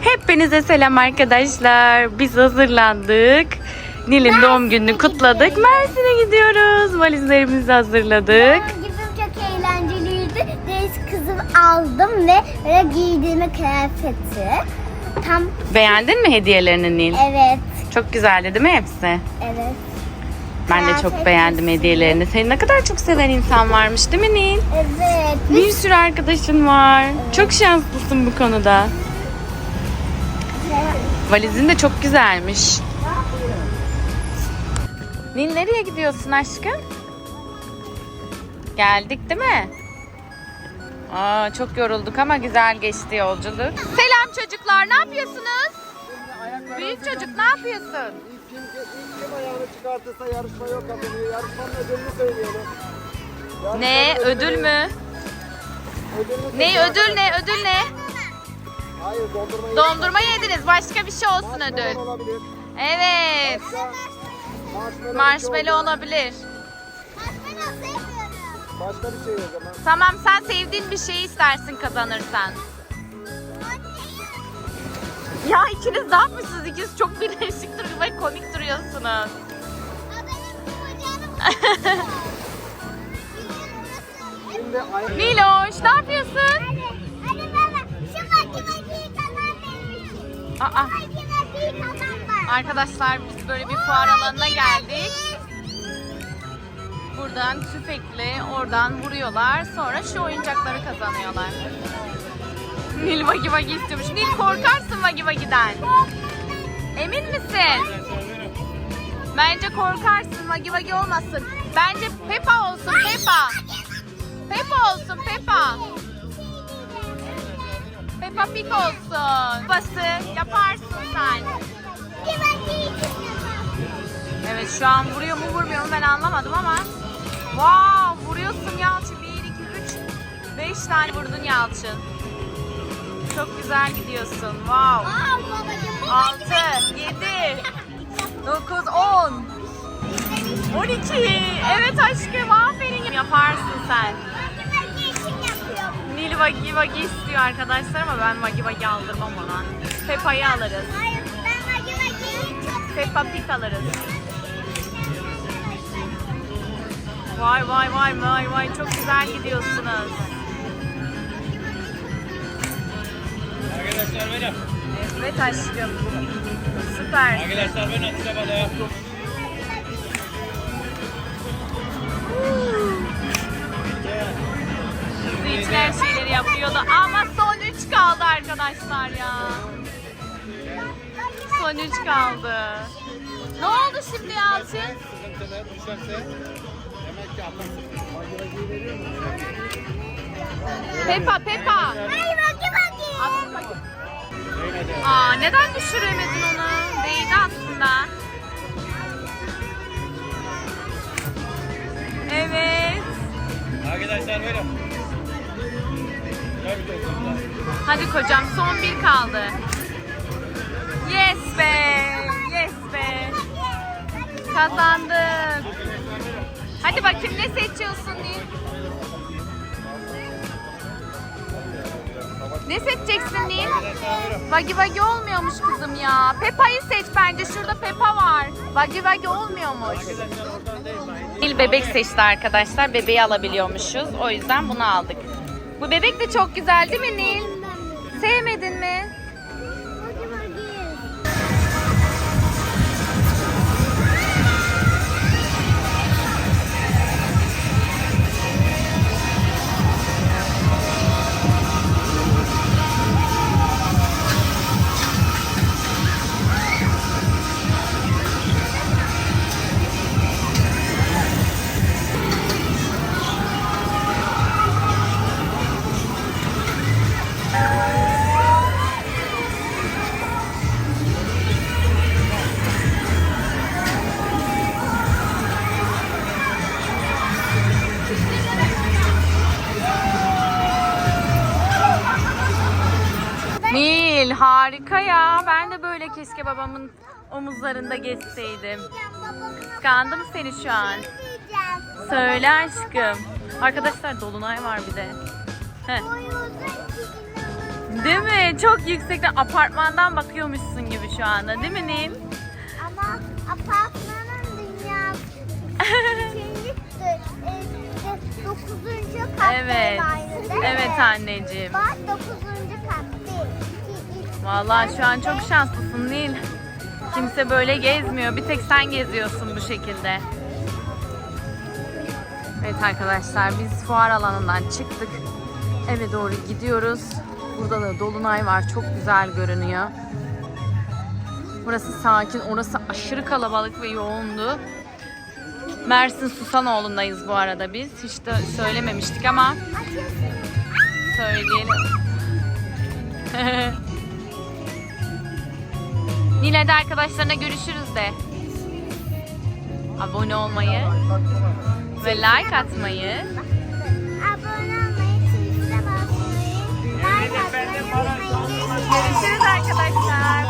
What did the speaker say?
Hepinize selam arkadaşlar. Biz hazırlandık. Nil'in doğum gününü kutladık. Mersin'e gidiyoruz. Valizlerimizi hazırladık. Gittim çok eğlenceliydi. Deniz kızım aldım ve böyle giydiğime kıyafeti. Tam Beğendin mi hediyelerini Nil? evet, Çok güzeldi değil mi hepsi? evet. Ben de çok Kıyafet beğendim hepsi. hediyelerini. Seni ne kadar çok seven insan varmış değil mi Nil? Evet. Bir sürü arkadaşın var. Çok şanslısın bu konuda. Valizin de çok güzelmiş. Nil nereye gidiyorsun aşkım? Geldik değil mi? Aa, çok yorulduk ama güzel geçti yolculuk. Selam çocuklar ne yapıyorsunuz? Büyük çocuk ne yapıyorsun? İlk kim, ilk kim ayağını çıkartırsa yarışma yok kazanıyor. Yarışmanın ödülünü söyleyelim. Yarışmanın Ne ödül mü? Ödülünü Ne ödül ne ödül ne? Hayır dondurma Dondurma yediniz başka bir şey olsun Marshmallow ödül. olabilir. Evet. Başka marshmallow, Marshmallow olabilir. Başka bir şey o zaman. Tamam sen sevdiğin bir şeyi istersin kazanırsan. Ya ikiniz ne yapmışsınız? İkiniz çok birleşik duruyor ve komik duruyorsunuz. Şimdi Niloş ne yapıyorsun? Aa, arkadaşlar biz böyle bir fuar alanına geldik. Buradan tüfekle oradan vuruyorlar. Sonra şu oyuncakları kazanıyorlar. Nil Vagi Vagi istiyormuş. Nil korkarsın Vagi Vagi'den. Emin misin? Bence korkarsın. Vagi Vagi olmasın. Bence Peppa olsun. Peppa Pig olsun. Bası yaparsın sen. Evet şu an vuruyor mu vurmuyor mu ben anlamadım ama. Wow vuruyorsun Yalçın. 1, 2, 3, 5 tane vurdun Yalçın. Çok güzel gidiyorsun. Wow. 6, 7, 9, 10, 12. Evet aşkım aferin. Yaparsın sen. Nil Vagi Vagi istiyor arkadaşlar ama ben Vagi Vagi aldırmam ona. Peppa'yı alırız. Peppa Pig alırız. Vay vay vay vay vay çok güzel gidiyorsunuz. Arkadaşlar benim. Evet aşkım. Süper. Arkadaşlar ben atışa balığı. Arkadaşlar ya. Son 3 kaldı. Ne oldu şimdi Yalçın? Peppa Peppa. Bakayım. Aa neden düşüremedin onu? Değdi aslında. Evet. Arkadaşlar benim. Hadi kocam son bir kaldı. Yes be. Yes be. Kazandık. Hadi bakayım ne seçiyorsun Nil? Ne seçeceksin Nil? Vagi Vagi olmuyormuş kızım ya. Peppa'yı seç bence. Şurada Peppa var. Vagi Vagi olmuyormuş. Nil bebek seçti arkadaşlar. Bebeği alabiliyormuşuz. O yüzden bunu aldık. Bu bebek de çok güzel değil mi Nil? Sevmedin mi? Nil harika ya. Ben de böyle keşke babamın omuzlarında geçseydim. Kıskandım seni şu an. Söyle aşkım. Arkadaşlar dolunay var bir de. Heh. Değil mi? Çok yüksekten apartmandan bakıyormuşsun gibi şu anda değil mi Nil? Ama apartmanın dünyası ikinci e, dokuzuncu katta Evet. aynı? Evet anneciğim. Bak dokuzuncu Vallahi şu an çok şanslısın Nil. Kimse böyle gezmiyor. Bir tek sen geziyorsun bu şekilde. Evet arkadaşlar biz fuar alanından çıktık. Eve doğru gidiyoruz. Burada da dolunay var. Çok güzel görünüyor. Burası sakin. Orası aşırı kalabalık ve yoğundu. Mersin Susanoğlu'ndayız bu arada biz. Hiç de söylememiştik ama söyleyelim. Yine de arkadaşlarına görüşürüz de. Abone olmayı ve like atmayı. Abone olmayı, basmayı, like atmayı unutmayın. Görüşürüz. Görüşürüz